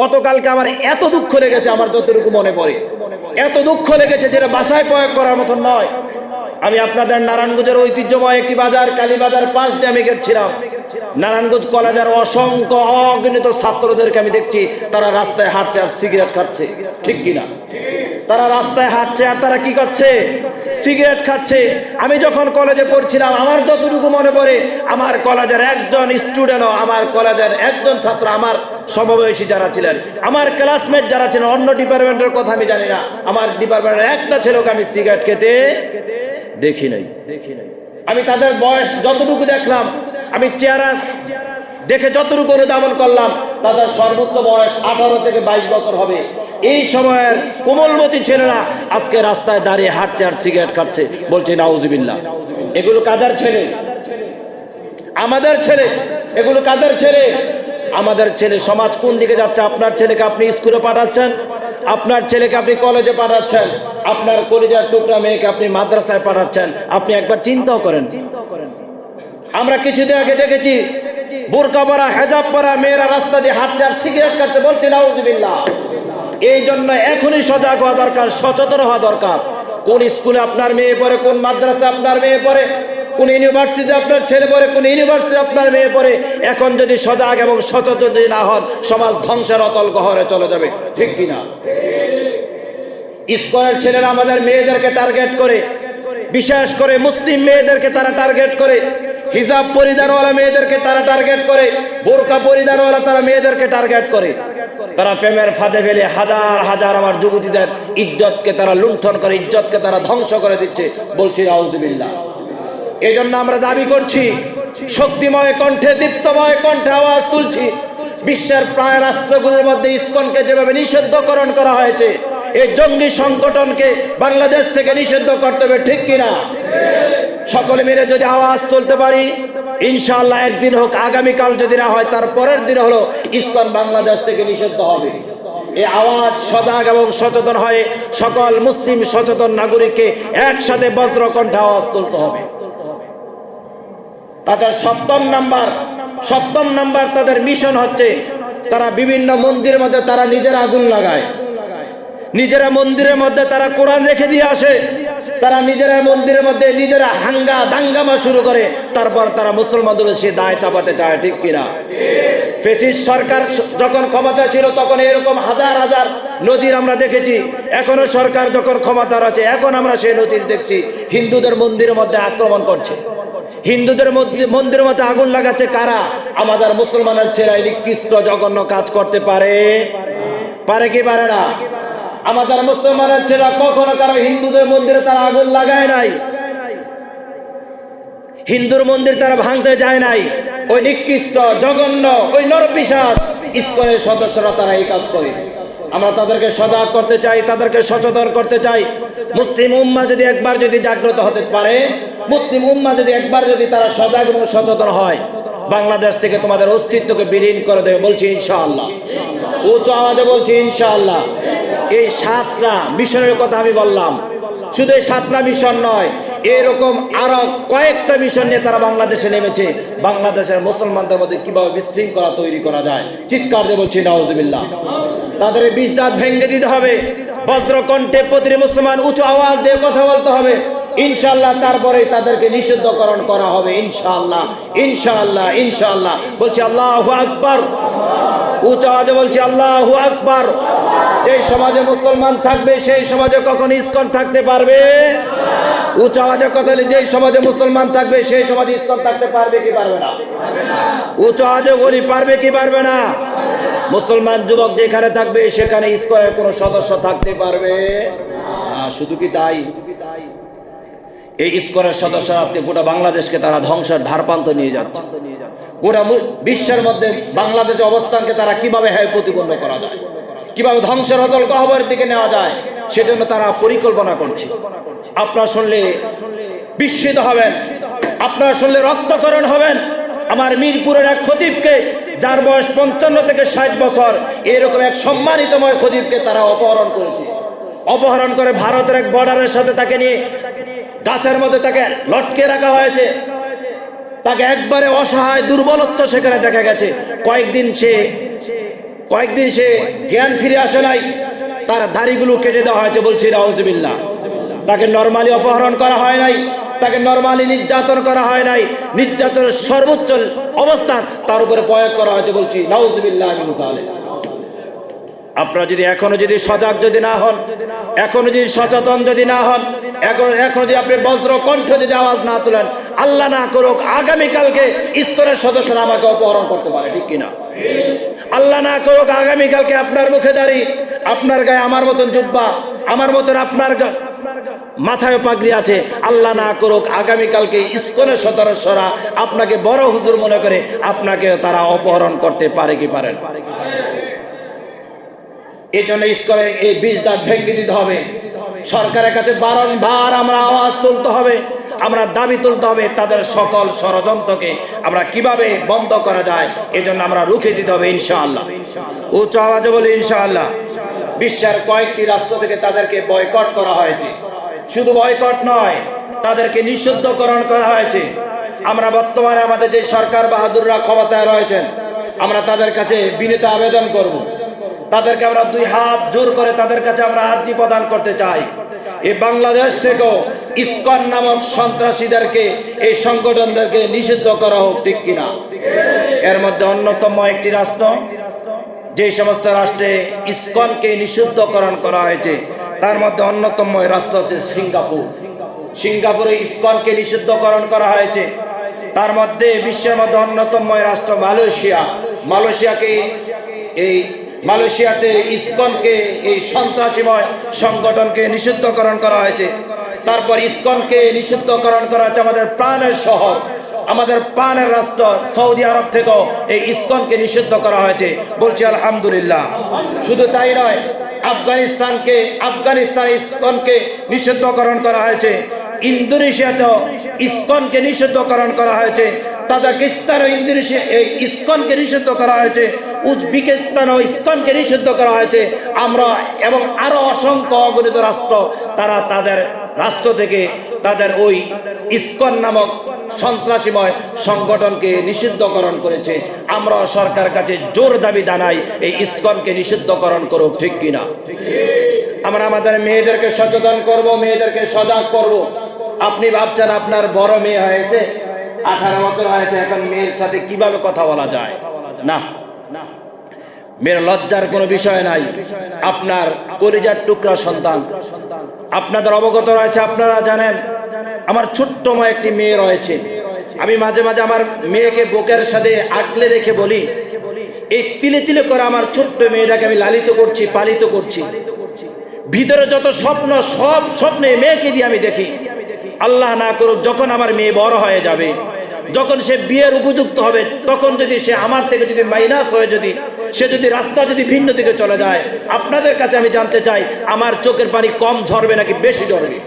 গতকালকে আমার এত দুঃখ লেগেছে, আমার যতটুকু মনে পড়ে। এত দুঃখ লেগেছে যেটা বাসায় প্রয়োগ করার মতন নয়। আমি আপনাদের নারায়ণগঞ্জের ঐতিহ্যময় একটি বাজার, কালীবাজার পাশ দিয়ে আমি গেছিলাম। নারায়ণগঞ্জ কলেজের অসংখ্য অগণিত ছাত্রদেরকে আমি দেখছি, তারা রাস্তায় হাঁটছে আর সিগারেট খাচ্ছে। ঠিক কিনা? তারা রাস্তায় হাঁটছে আর তারা কি করছে? সিগারেট খাচ্ছে। আমি যখন কলেজে পড়ছিলাম, আমার যতটুকু মনে পড়ে, আমার কলেজের একজন স্টুডেন্টও আমার কলেজের একজন ছাত্র আমার সমবয়সী যারা ছিলেন, আমার ক্লাসমেট যারা ছিলেন, অন্য ডিপার্টমেন্টের কথা আমি জানি না, আমার ডিপার্টমেন্টের একটা ছেলেকে আমি সিগারেট খেতে দেখি নাই। দেখি নাই আমি তাদের বয়স যতটুকু দেখলাম, আমি চেহারা দেখে যতটুকু অনুধাবন করলাম, তাদের সর্বোচ্চ বয়স আঠারো থেকে বাইশ বছর হবে। এই সময়ের কোমলমতি ছেলেরা আজকে রাস্তায় দাঁড়িয়ে হাঁটছে আর সিগারেট খাচ্ছে, বলছে, নাউজুবিল্লাহ। এগুলো কাদের ছেলে? আমাদের ছেলে। এগুলো কাদের ছেলে? আমাদের ছেলে সমাজ কোন দিকে যাচ্ছে? আপনার ছেলেকে আপনি স্কুলে পাঠাচ্ছেন? আপনার ছেলেকে আপনি কলেজে পাঠাচ্ছেন? আপনার কলেজের টুকরা মেয়েকে আপনি মাদ্রাসায় পাঠাচ্ছেন? আপনি একবার চিন্তাও করেন। আমরা কিছুদিন আগে দেখেছি, বোরকা পরা, হেজাব পরা মেয়েরা রাস্তা দিয়ে হাঁটছে আর সিগারেট কাটতে বলছে, নাউজুবিল্লাহ। এই জন্য এখনই সজাগ হওয়া দরকার, সচেতন হওয়া দরকার। কোন স্কুলে আপনার মেয়ে পড়ে, কোন মাদ্রাসা আপনার মেয়ে পড়ে কোন ইউনিভার্সিটি আপনার ছেলে পড়ে, কোন ইউনিভার্সিটি আপনার মেয়ে পড়ে, এখন যদি সজাগ এবং সচেতন যদি না হন, সমাজ ধ্বংসের অতল গহরে চলে যাবে। ঠিক কিনা স্কুলের ছেলেরা আমাদের মেয়েদেরকে টার্গেট করে, বিশেষ করে মুসলিম মেয়েদেরকে তারা টার্গেট করে, হিজাব পরিধানওয়ালা মেয়েদেরকে তারা টার্গেট করে, বোরকা পরিধানওয়ালা তারা মেয়েদেরকে টার্গেট করে। তারা প্রেমের ফাঁদে ফেলে হাজার হাজার আমার যুবতীদের ইজ্জতকে তারা লুণ্ঠন করে, ইজ্জতকে তারা ধ্বংস করে দিচ্ছে। বলছি রাউজবিল্লা এই জন্য আমরা দাবি করছি, শক্তিময় কণ্ঠে, দীপ্তময় কণ্ঠে আওয়াজ তুলছি। বিশ্বের প্রায় রাষ্ট্রগুলোর মধ্যে ইস্কনকে যেভাবে নিষিদ্ধকরণ করা হয়েছে, এই জঙ্গি সংগঠনকে বাংলাদেশ থেকে নিষিদ্ধ করতে হবে, ঠিক কিনা সকলে মিলে যদি আওয়াজ তুলতে পারি, ইনশাআল্লাহ একদিন হোক, আগামীকাল যদি না হয়, তার পরের দিন হলো ইসকন বাংলাদেশ থেকে নিষিদ্ধ হবে। এই আওয়াজ সজাগ এবং সচেতন হয়ে সকল মুসলিম সচেতন নাগরিককে একসাথে বজ্রকণ্ঠে আওয়াজ তুলতে হবে। তাদের সপ্তম নাম্বার সপ্তম নাম্বার তাদের মিশন হচ্ছে তারা বিভিন্ন মন্দিরের মধ্যে তারা নিজেরা আগুন লাগায়। নিজেরা মন্দিরের মধ্যে তারা কোরআন রেখে দিয়ে আসে। তারা নিজেরা মন্দিরের মধ্যে নিজেরা হাঙ্গা দাঙ্গামা শুরু করে। তারপর তারা মুসলমানদের সে দায় চাপাতে চায়, ঠিক কিনা? ফেসিস সরকার যখন ক্ষমতা ছিল, তখন এরকম হাজার হাজার নজির আমরা দেখেছি। এখনও সরকার যখন ক্ষমতার আছে, এখন আমরা সেই নজির দেখছি। হিন্দুদের মন্দিরের মধ্যে আক্রমণ করছে। হিন্দুদের মন্দিরের মধ্যে আগুন লাগাচ্ছে কারা? আমাদের মুসলমানের ছেলে নিকৃষ্ট জঘন্য কাজ করতে পারে? পারে কি পারে না? আমাদের মুসলমানের ছেলে কখনো কারও হিন্দুদের মন্দিরে তারা আগুন লাগায় নাই। হিন্দুর মন্দির তারা ভাঙতে যায় নাই। ওই নিকৃষ্ট, জঘন্য, ওই নরপিসাস ইস্কনের সদস্যরা তারা এই কাজ করে। আমরা তাদেরকে সজাগ করতে চাই, তাদেরকে সচেতন করতে চাই। মুসলিম উম্মা যদি একবার যদি জাগ্রত হতে পারে মুসলিম উম্মা যদি একবার যদি তারা সজাগ এবং সচেতন হয়, বাংলাদেশ থেকে তোমাদের অস্তিত্বকে বিলীন করে দেবে বলছি ইনশাআল্লাহ। উঁচু আওয়াজে বলছি ইনশাআল্লাহ। এই সাতটা মিশনের কথা আমি বললাম। শুধু এই সাতটা মিশন নয়, এরকম আরও কয়েকটা মিশন নিয়ে তারা বাংলাদেশে নেমেছে। বাংলাদেশের মুসলমানদের মধ্যে কীভাবে বিশৃঙ্খলা তৈরি করা যায়, চিৎকার দিয়ে বলছি নওয়াজবিল্লাহ তাদের বিষ দাঁত ভেঙে দিতে হবে। বজ্রকণ্ঠে প্রতিটি মুসলমান উঁচু আওয়াজ দিয়ে কথা বলতে হবে। ইনশাল্লাহ তারপরে তাদেরকে নিষিদ্ধকরণ করা হবে, ইনশাআল্লাহ ইনশাআল্লাহ ইনশাআল্লাহ। বলছি আল্লাহ আকবর। উঁচু আওয়াজে বলছি আল্লাহ আকবর। যে সমাজে মুসলমান থাকবে, সেই সমাজে কখন ইস্কন থাকতে পারবে? উঁচু আওয়াজে কথা যেই সমাজে মুসলমান থাকবে, সেই সমাজে ইস্কন থাকতে পারবে কি পারবে না? উঁচু আওয়াজে বলি, পারবে কি পারবে না? মুসলমান যুবক যেখানে থাকবে, সেখানে ইস্কনের কোনো সদস্য থাকতে পারবে? শুধু কি তাই? এই ইস্কনের সদস্যরা আজকে গোটা বাংলাদেশকে তারা ধ্বংসের ধারপান্ত নিয়ে যাচ্ছে। গোটা বিশ্বের মধ্যে বাংলাদেশের অবস্থানকে তারা কীভাবে হ্যায় প্রতিবন্ধ করা যায়? কীভাবে ধ্বংসের হতল গহবরের দিকে নেওয়া যায়? সেজন্য তারা পরিকল্পনা করছে। আপনার শুনলে বিস্মিত হবেন। আপনার শুনলে রক্তকরণ হবেন। আমার মিরপুরের এক খতিবকে, যার বয়স পঞ্চান্ন থেকে ষাট বছর, এরকম এক সম্মানিতময় খতিবকে তারা অপহরণ করেছে। অপহরণ করে ভারতের এক বর্ডারের সাথে তাকে নিয়ে, গাছের মধ্যে তাকে লটকে রাখা হয়েছে। তাকে একবারে অসহায় দুর্বলত্ব সেখানে দেখা গেছে। কয়েকদিন সে কয়েকদিন সে জ্ঞান ফিরে আসে নাই। তার দাড়িগুলো কেটে দেওয়া হয়েছে বলছি রাউজবিল্লা তাকে নর্মালি অপহরণ করা হয় নাই, তাকে নর্মালি নির্যাতন করা হয় নাই। নির্যাতনের সর্বোচ্চ অবস্থান তার উপরে প্রয়োগ করা হয়েছে বলছি, নাউজবিল্লাহ আপনারা যদি এখনও যদি সজাগ যদি না হন, এখনও যদি সচেতন যদি না হন, এখন এখনও যদি আপনি বজ্র কণ্ঠ যদি আওয়াজ না তুলেন, আল্লাহ না করুক, আগামীকালকে ইস্কনের সদস্যরা আমাকে অপহরণ করতে পারে, ঠিক কিনা? আল্লাহ না করুক, আগামীকালকে আপনার মুখে দাঁড়ি, আপনার গায়ে আমার মতন জুব্বা, আমার মতন আপনার মাথায় পাগড়ি আছে, আল্লাহ না করুক, আগামীকালকে ইস্কনের সদস্যরা আপনাকে বড় হুজুর মনে করে আপনাকে তারা অপহরণ করতে পারে কি পারে না? এই জন্য ইস্কনের এই বীজ দাঁত ভেঙে দিতে হবে। সরকারের কাছে বারংবার আমরা আওয়াজ তুলতে হবে, আমরা দাবি তুলতে হবে তাদের সকল ষড়যন্ত্রকে আমরা কীভাবে বন্ধ করা যায়, এজন্য আমরা রুখে দিতে হবে ইনশাআল্লাহ। উচ্চ আওয়াজে বলি ইনশাআল্লাহ, বিশ্বের কয়েকটি রাষ্ট্র থেকে তাদেরকে বয়কট করা হয়েছে। শুধু বয়কট নয়, তাদেরকে নিষিদ্ধকরণ করা হয়েছে। আমরা বর্তমানে আমাদের যে সরকার বাহাদুররা ক্ষমতায় রয়েছেন, আমরা তাদের কাছে বিনীত আবেদন করব। তাদেরকে আমরা দুই হাত জোর করে তাদের কাছে আমরা আর্জি প্রদান করতে চাই। এই বাংলাদেশ থেকেও ইসকন নামক সন্ত্রাসীদেরকে, এই সংগঠনদেরকে নিষিদ্ধ করা হোক, ঠিক কিনা? এর মধ্যে অন্যতম একটি রাষ্ট্র, যে সমস্ত রাষ্ট্রে ইসকনকে নিষিদ্ধকরণ করা হয়েছে, তার মধ্যে অন্যতম রাষ্ট্র হচ্ছে সিঙ্গাপুর। সিঙ্গাপুরে ইসকনকে নিষিদ্ধকরণ করা হয়েছে। তার মধ্যে বিশ্বের মধ্যে অন্যতম রাষ্ট্র মালয়েশিয়া। মালয়েশিয়াকে এই মালয়েশিয়াতে ইসকনকে, এই সন্ত্রাসীময় সংগঠনকে নিষিদ্ধকরণ করা হয়েছে। তারপর ইসকনকে নিষিদ্ধকরণ করা হয়েছে আমাদের প্রাণের শহর। আমাদের প্রাণের রাষ্ট্র সৌদি আরব থেকেও এই ইসকনকে নিষিদ্ধ করা হয়েছে। বলছি, আলহামদুলিল্লাহ। শুধু তাই নয়, আফগানিস্তানকে আফগানিস্তান ইসকনকে নিষিদ্ধকরণ করা হয়েছে। ইন্দোনেশিয়াতেও ইসকনকে নিষিদ্ধকরণ করা হয়েছে। তাজাকিস্তান ও ইন্দোনেশিয়া এই ইসকনকে নিষিদ্ধ করা হয়েছে উজবেকিস্তান ও ইসকনকে নিষিদ্ধ করা হয়েছে। আমরা এবং আরও অসংখ্য অগণিত রাষ্ট্র, তারা তাদের রাষ্ট্র থেকে তাদের ওই ইসকন নামক সন্ত্রাসীময় সংগঠনকে নিষিদ্ধকরণ করেছে। আমরা সরকার কাছে জোর দাবি জানাই, এই ইসকনকে নিষিদ্ধকরণ করুক, ঠিক কিনা? আমরা আমাদের মেয়েদেরকে সচেতন করব, মেয়েদেরকে সজাগ করব। আপনি ভাবছেন আপনার বড় মেয়ে হয়েছে? আঠারো বছর হয়েছে, এখন মেয়ের সাথে কীভাবে কথা বলা যায়? না। মেয়ের লজ্জার কোনো বিষয় নাই। আপনার কলিজার টুকরা সন্তান। আপনাদের অবগত রয়েছে, আপনারা জানেন, আমার ছোট্টময় একটি মেয়ে রয়েছে। আমি মাঝে মাঝে আমার মেয়েকে বুকের সাথে আটলে রেখে বলি, এই তিলে তিলে করে আমার ছোট্ট মেয়েটাকে আমি লালিত করছি, পালিত করছি। ভিতরে যত স্বপ্ন, সব স্বপ্নে মেয়েকে দিয়ে আমি দেখি। আল্লাহ না করুক, যখন আমার মেয়ে বড় হয়ে যাবে যখন সে বিয়ের উপযুক্ত হবে, তখন যদি সে আমার থেকে যদি মাইনাস হয়ে যদি, সে যদি রাস্তা যদি ভিন্ন দিকে চলে যায়, আপনাদের কাছে আমি জানতে চাই, আমার চোখের পানি কম ঝরবে নাকি বেশি ঝরবে?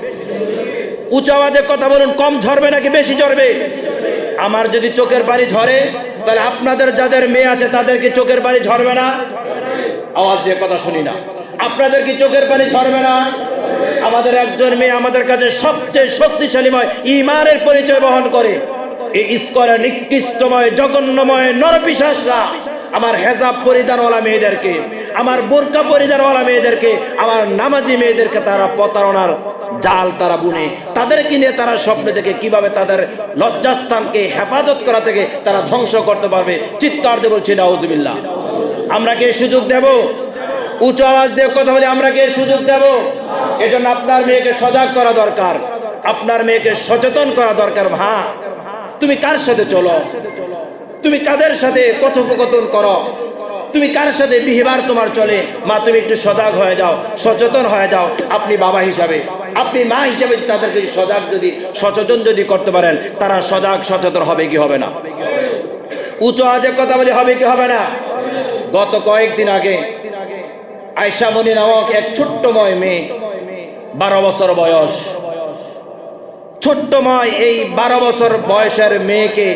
উঁচু আওয়াজে কথা বলুন, কম ঝরবে নাকি বেশি ঝরবে? আমার যদি চোখের পানি ঝরে, তাহলে আপনাদের যাদের মেয়ে আছে, তাদের কি চোখের পানি ঝরবে না? আওয়াজ দিয়ে কথা শুনি না। আপনাদের কি চোখের পানি ঝরবে না? আমাদের একজন মেয়ে আমাদের কাছে সবচেয়ে শক্তিশালীময় ইমানের পরিচয় বহন করে। এই নিকৃষ্টময়, জঘন্যময় নরপিশাসরা আমার হেজাব পরিধানওয়ালা মেয়েদেরকে, আমার বোরকা পরিধানওয়ালা মেয়েদেরকে, আমার নামাজি মেয়েদেরকে তারা প্রতারণার জাল, তারা বুনে। তাদেরকে নিয়ে তারা স্বপ্নে দেখে কীভাবে তাদের লজ্জাস্থানকে হেফাজত করা থেকে তারা ধ্বংস করতে পারবে। চিৎকার দিয়ে বলছি, নাউজুবিল্লাহ। আমরা কি সুযোগ দেব? উঁচু আওয়াজ দিয়ে কথা বলি, আমরা কি সুযোগ দেব? এজন্য আপনার মেয়েকে সজাগ করা দরকার। আপনার মেয়েকে সচেতন করা দরকার ভা তুমি কার সাথে চলো? তুমি কাদের সাথে কথোপকথন করো? তুমি কার সাথে বিহেবার তোমার চলে? মা, তুমি একটু সজাগ হয়ে যাও, সচেতন হয়ে যাও, আপনি বাবা হিসাবে। আপনি মা হিসাবে তাদেরকে সজাগ যদি, সচেতন যদি করতে পারেন, তারা সজাগ, সচেতন হবে কি হবে না? উঁচু আজের কথা বলি, হবে কি হবে না? গত কয়েকদিন আগে আয়সামণি নামক এক ছোট্টময় মেয়ে, বারো বছর বয়স ছোট্টময় এই বারো বছর বয়সের মেয়েকে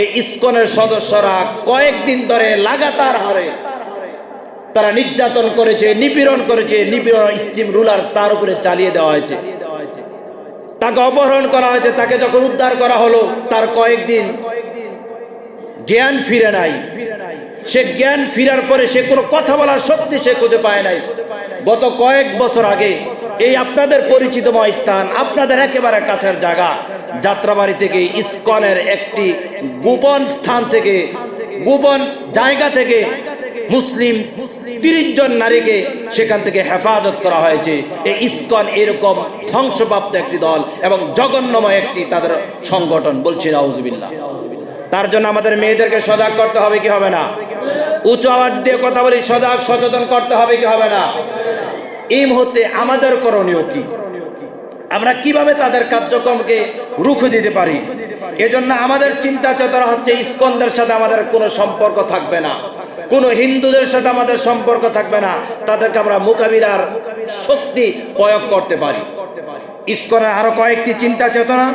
এই ইস্কনের সদস্যরা কয়েকদিন ধরে লাগাতার হারে তারা নির্যাতন করেছে, নিপীড়ন করেছে, নিপীড়ন স্টিম রুলার তার উপরে চালিয়ে দেওয়া হয়েছে। তাকে অপহরণ করা হয়েছে, তাকে যখন উদ্ধার করা হলো, তার কয়েকদিন জ্ঞান ফিরে নাই। সে জ্ঞান ফিরার পরে সে কোনো কথা বলার শক্তি সে খুঁজে পায় নাই। গত কয়েক বছর আগে এই আপনাদের পরিচিতময় স্থান, আপনাদের একেবারে কাছের জায়গা, যাত্রাবাড়ি থেকে ইস্কনের একটি গোপন স্থান থেকে, গোপন জায়গা থেকে মুসলিম তিরিশ জন নারীকে সেখান থেকে হেফাজত করা হয়েছে। এই ইস্কন এরকম ধ্বংসপ্রাপ্ত একটি দল এবং জঘন্যময় একটি তাদের সংগঠন বলছি রাউজবিল্লা তার জন্য আমাদের মেয়েদেরকে সজাগ করতে হবে, কি হবে না? উঁচু আওয়াজ দিয়ে কথা বলি, সজাগ, সচেতন করতে হবে, কি হবে না? এই মুহূর্তে আমাদের করণীয় কি? আমরা কীভাবে তাদের কার্যক্রমকে রুখে দিতে পারি? এজন্য আমাদের চিন্তা চেতনা হচ্ছে ইস্কনদের সাথে আমাদের কোনো সম্পর্ক থাকবে না। কোনো হিন্দুদের সাথে আমাদের সম্পর্ক থাকবে না। তাদেরকে আমরা মোকাবিলার শক্তি প্রয়োগ করতে পারি। ইস্কনের আরও কয়েকটি চিন্তা চেতনা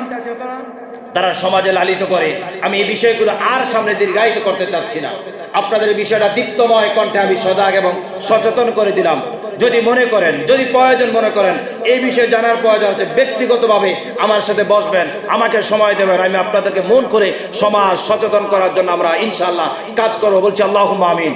তারা সমাজে লালিত করে। আমি এই বিষয়গুলো আর সামনে দীর্ঘায়িত করতে চাচ্ছি না। আপনাদের বিষয়টা দীপ্তময় কণ্ঠে আমি সজাগ এবং সচেতন করে দিলাম। যদি মনে করেন, যদি প্রয়োজন মনে করেন, এই বিষয়ে জানার প্রয়োজন হচ্ছে ব্যক্তিগতভাবে আমার সাথে বসবেন, আমাকে সময় দেবেন, আমি আপনাদেরকে মন করে সমাজ সচেতন করার জন্য আমরা ইনশাল্লাহ কাজ করব। বলছি আল্লাহ আমিন।